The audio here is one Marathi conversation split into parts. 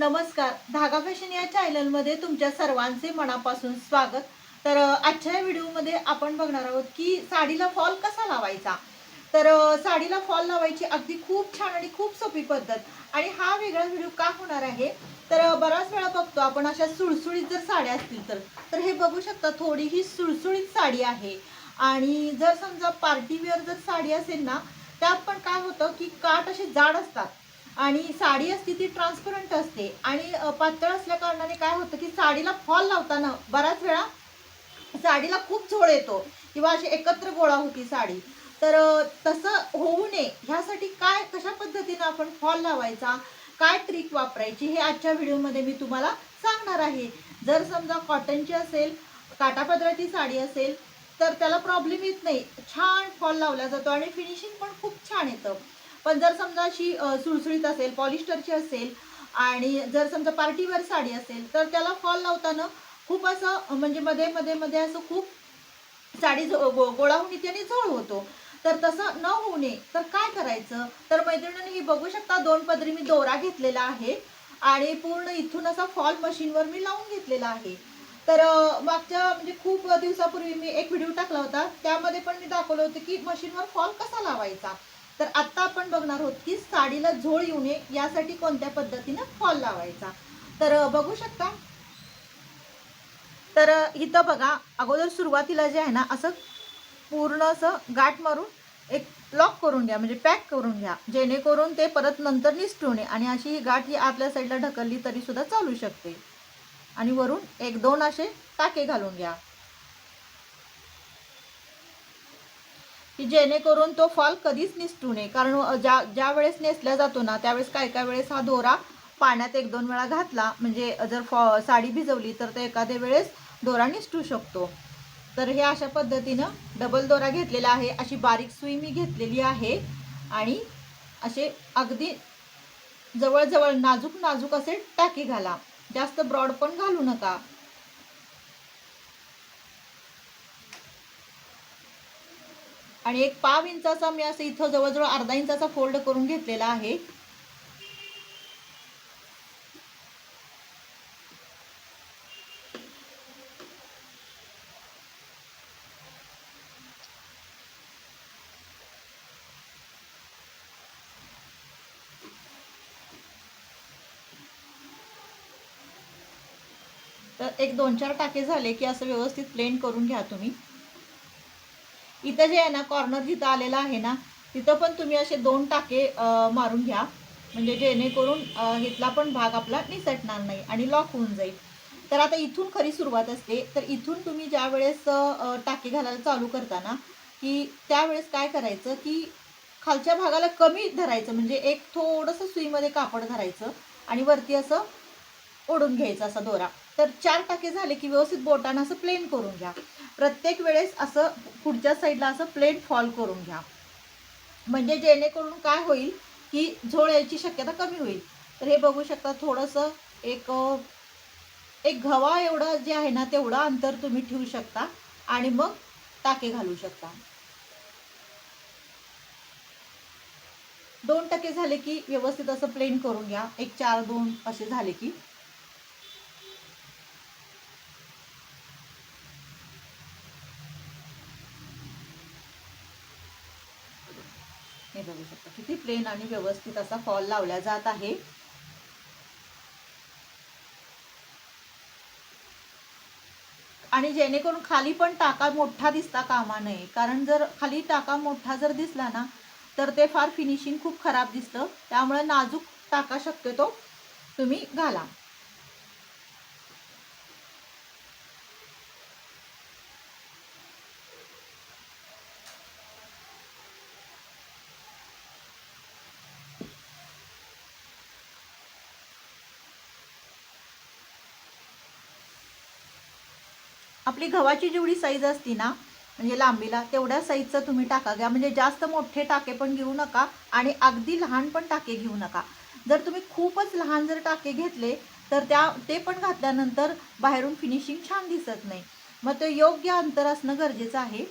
नमस्कार. धागा फॅशन या चॅनलमध्ये तुमच्या सर्वांचे मनापासून स्वागत. तर आजच्या या व्हिडिओमध्ये आपण बघणार आहोत की साडीला फॉल कसा लावायचा? तर साडीला फॉल लावायची अगदी खूप छान आणि खूप सोपी पद्धत आणि हा वेगळा व्हिडिओ का होणार आहे? तर बराच वेळा बघतो आपण अशा सुळसुळीत जर साड्या असतील तर. तर हे बघू शकता थोडी ही सुळसुळीत साडी आहे. आणि जर समजा पार्टीवेअर जर साडी असेल ना त्यात पण काय होतं की काठ असे जाड असतात. आणि साडी असते ती ट्रान्सपरंट असते. आणि पातळ असल्या कारणाने काय होतं की साडीला फॉल लावताना बऱ्याच वेळा साडीला खूप झोळ येतो. किंवा अशी एकत्र गोळा होती साडी. तर तसं होऊ नये. ह्यासाठी काय कशा पद्धतीनं आपण फॉल लावायचा? काय ट्रिक वापरायची? हे आजच्या व्हिडिओमध्ये मी तुम्हाला सांगणार आहे. जर समजा कॉटनची असेल काटापदराची साडी असेल तर त्याला प्रॉब्लेम येत नाही. छान फॉल लावला जातो आणि फिनिशिंग पण खूप छान येतं. पण जर समजा अशी सुळसुळीत असेल पॉलिस्टरची असेल आणि जर समजा पार्टीवर साडी असेल तर त्याला फॉल लावताना खूप असं म्हणजे मध्ये मध्ये मध्ये असं खूप साडी गो- गोळा होऊन त्याने झोळ होतो. तर तसं न होऊ नये. तर काय करायचं? तर मैत्रिणींनी हे बघू शकता दोन पदरी मी दोरा घेतलेला आहे आणि पूर्ण इथून असा फॉल मशीनवर मी लावून घेतलेला आहे. तर मागच्या म्हणजे खूप दिवसापूर्वी मी एक व्हिडिओ टाकला होता. त्यामध्ये पण मी दाखवलं होतं की मशीनवर फॉल कसा लावायचा? तर आत्ता आपण बघणार आहोत की साडीला झोळ येऊ नये यासाठी कोणत्या पद्धतीनं फॉल लावायचा. तर बघू शकता. तर इथं बघा अगोदर सुरुवातीला जे आहे ना असं पूर्ण असं गाठ मारून एक लॉक करून घ्या म्हणजे पॅक करून घ्या जेणेकरून ते परत नंतर निसटू नये आणि अशी ही गाठ ही आतल्या साईडला ढकलली तरीसुद्धा चालू शकते. आणि वरून एक दोन असे टाके घालून घ्या. की जेणेकरून तो फॉल कधीच निसटू नये. कारण ज्या ज्या वेळेस नेसला जातो ना त्यावेळेस काय काय वेळेस हा दोरा पाण्यात एक दोन वेळा घातला म्हणजे जर फॉ साडी भिजवली तर ते एखाद्या वेळेस दोरा निसटू शकतो. तर हे अशा पद्धतीनं डबल दोरा घेतलेला आहे. अशी बारीक सुई मी घेतलेली आहे. आणि असे अगदी जवळजवळ नाजूक नाजूक असे टाके घाला. जास्त ब्रॉड पण घालू नका. आणि एक पाव इंचाचा मी असं इथं जवळजवळ अर्धा इंचाचा फोल्ड करून घेतलेला आहे. तर एक दोन चार टाके झाले की असं व्यवस्थित प्लेन करून घ्या तुम्ही. इथं जे आहे ना कॉर्नर जिथं आलेलं आहे ना तिथं पण तुम्ही असे दोन टाके मारून घ्या. म्हणजे जेणेकरून इथला पण भाग आपला निसटणार नाही आणि लॉक होऊन जाईल. तर आता इथून खरी सुरुवात असते. तर इथून तुम्ही ज्या वेळेस टाके घालायला चालू करताना की त्यावेळेस काय करायचं की खालच्या भागाला कमी धरायचं म्हणजे एक थोडंसं सुईमध्ये कापड धरायचं आणि वरती असं ओढून घ्यायचा असा दोरा. तर चार टाके झाले की व्यवस्थित बोटानं असं प्लेन करून घ्या. प्रत्येक वेळेस असं पुढच्या साईडला असं प्लेन फॉल करून घ्या. म्हणजे जेणेकरून काय होईल की झोळ यायची शक्यता कमी होईल. तर हे बघू शकता थोडंसं एक एक घवा एवढं जे आहे ना तेवढं अंतर तुम्ही ठेवू शकता आणि मग टाके घालू शकता. दोन टक्के झाले की व्यवस्थित असं प्लेन करून घ्या. एक चार दोन असे झाले की हे बघू शकता. किती प्लेन आणि व्यवस्थित असा फॉल लावला जात आहे. आणि जेणेकरून खाली पण टाका मोठा दिसता कामा नये. कारण जर खाली टाका मोठा जर दिसला ना तर ते फार फिनिशिंग खूप खराब दिसतं. त्यामुळे नाजूक टाका शक्यतो तुम्ही घाला. आपली गव्हाची जेवढी साईज असती ना म्हणजे लांबीला तेवढ्या साईजचं तुम्ही टाका. घ्या. म्हणजे जास्त मोठे टाके पण घेऊ नका आणि अगदी लहान पण टाके घेऊ नका. जर तुम्ही खूपच लहान जर टाके घेतले तर त्या ते पण घातल्यानंतर बाहेरून फिनिशिंग छान दिसत नाही. मग ते योग्य अंतर असणं गरजेचं आहे.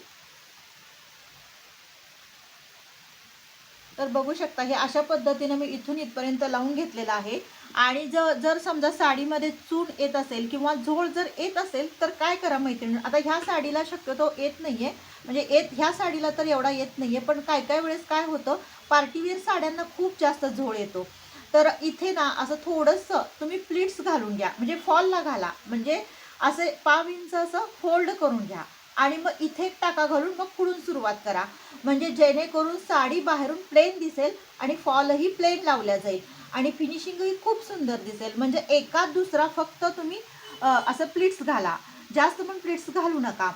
तर बघू शकता हे अशा पद्धतीने मी इथून इथपर्यंत लावून घेतलेलं आहे. आणि जर जर समजा साडीमध्ये चून येत असेल किंवा झोळ जर येत असेल तर काय करा मैत्रिणी? आता ह्या साडीला शक्यतो येत नाही आहे म्हणजे येत ह्या साडीला तर एवढा येत नाही आहे पण काय काय वेळेस काय होतं? पार्टीवेअर साड्यांना खूप जास्त झोळ येतो. तर इथे ना असं थोडंसं तुम्ही प्लीट्स घालून घ्या. म्हणजे फॉलला घाला. म्हणजे असे पाव इंच असं फोल्ड करून घ्या. आणि मग इथे एक टाका घालून मग पुढून सुरुवात करा. म्हणजे जेणेकरून साडी बाहेरून प्लेन दिसेल आणि फॉलही प्लेन लावल्या जाईल. आणि फिनिशिंगही खूप सुंदर दिसेल. म्हणजे एकात दुसरा फक्त तुम्ही असं प्लीट्स घाला. जास्त पण प्लीट्स घालू नका.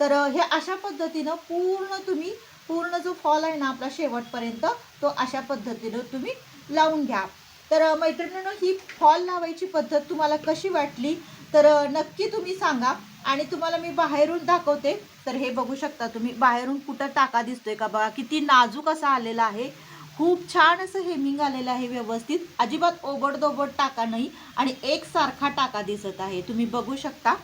तर हे अशा पद्धतीनं पूर्ण तुम्ही पूर्ण जो फॉल आहे ना आपला शेवटपर्यंत तो अशा पद्धतीनं तुम्ही लावून घ्या. तर मैत्रिणीनं ही फॉल लावायची पद्धत तुम्हाला कशी वाटली? तर नक्की तुम्ही सांगा. आणि तुम्हाला मी बाहेरून दाखवते. तर हे बघू शकता तुम्ही बाहेरून कुठं टाका दिसतोय का बघा. किती नाजूक असा आलेला आहे. खूप छान असं हेमिंग आलेलं आहे व्यवस्थित. अजिबात ओबडदोबड टाका नाही आणि एकसारखा टाका दिसत आहे. तुम्ही बघू शकता.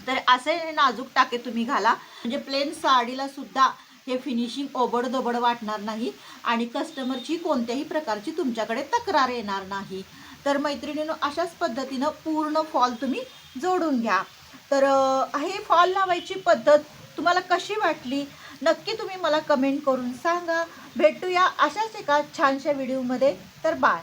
तर असे नाजूक टाके तुम्ही घाला. म्हणजे प्लेन साडीला सुद्धा हे फिनिशिंग ओबडदोबड वाटणार नाही आणि कस्टमरची कोणत्याही प्रकारची तुमच्याकडे तक्रार येणार नाही. तर मैत्रिणीनं अशाच पद्धतीनं पूर्ण फॉल तुम्ही जोडून घ्या. तर हे फॉल लावायची पद्धत तुम्हाला कशी वाटली? नक्की तुम्ही मला कमेंट करून सांगा. भेटूया अशाच एका छानशा व्हिडिओमध्ये तर बाय